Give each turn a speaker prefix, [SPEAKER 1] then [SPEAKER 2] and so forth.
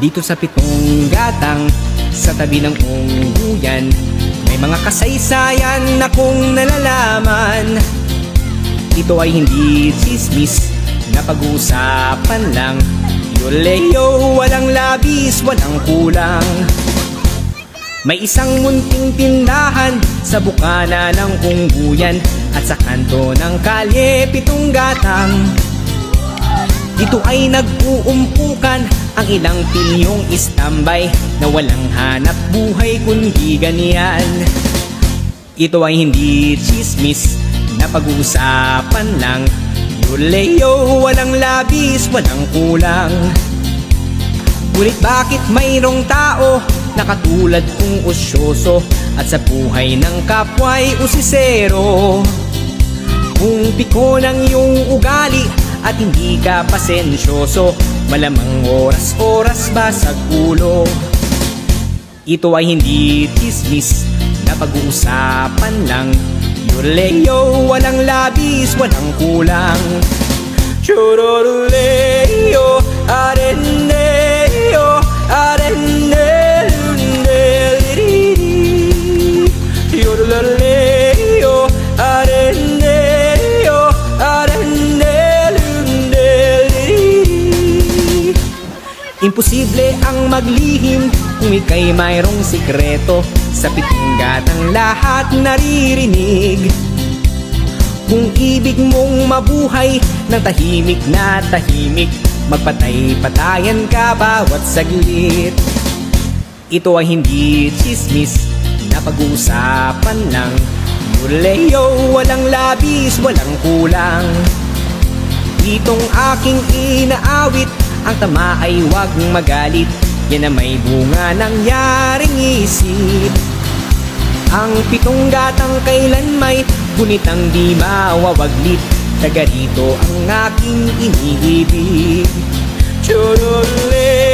[SPEAKER 1] Dito sa pitong gatang, sa tabi ng ungguyan May mga kasaysayan na kung nalalaman. Ito ay hindi chismis na pag-uusapan lang Yoleo, walang labis, walang kulang May isang munting tindahan sa bukana ng ungguyan At sa kanto ng kalye, pitong gatang dito ay nag-uumpukan ang ilang pilyong istambay na walang hanap buhay kundi ganyan. Ito ay hindi chismis na pag-uusapan lang. Yuleo, walang labis, walang kulang. Ngunit bakit mayroong tao na katulad kong usyoso at sa buhay ng kapwa'y usisero? Kung piko ng iyong ugali at hindi ka pasensyoso Malamang oras-oras basag ulo Ito ay hindi chismis na pag-uusapan lang Yurleo, walang labis, walang kulang. Chororuleo, Imposible ang maglihim kung ika'y mayroong sikreto. Sa pitong gatang lahat naririnig. Kung ibig mong mabuhay ng tahimik na tahimik Magpatay-patayan ka bawat saglit. Ito ay hindi chismis na pag-uusapan lang Yuleo, walang labis, walang kulang. Itong aking inaawit Ang tama ay wag magalit. Yan na may bunga nangyaring isip. Ang pitong gatang kailan may Gunitang di mawawaglit. Taga rito ang aking iniibig. Aren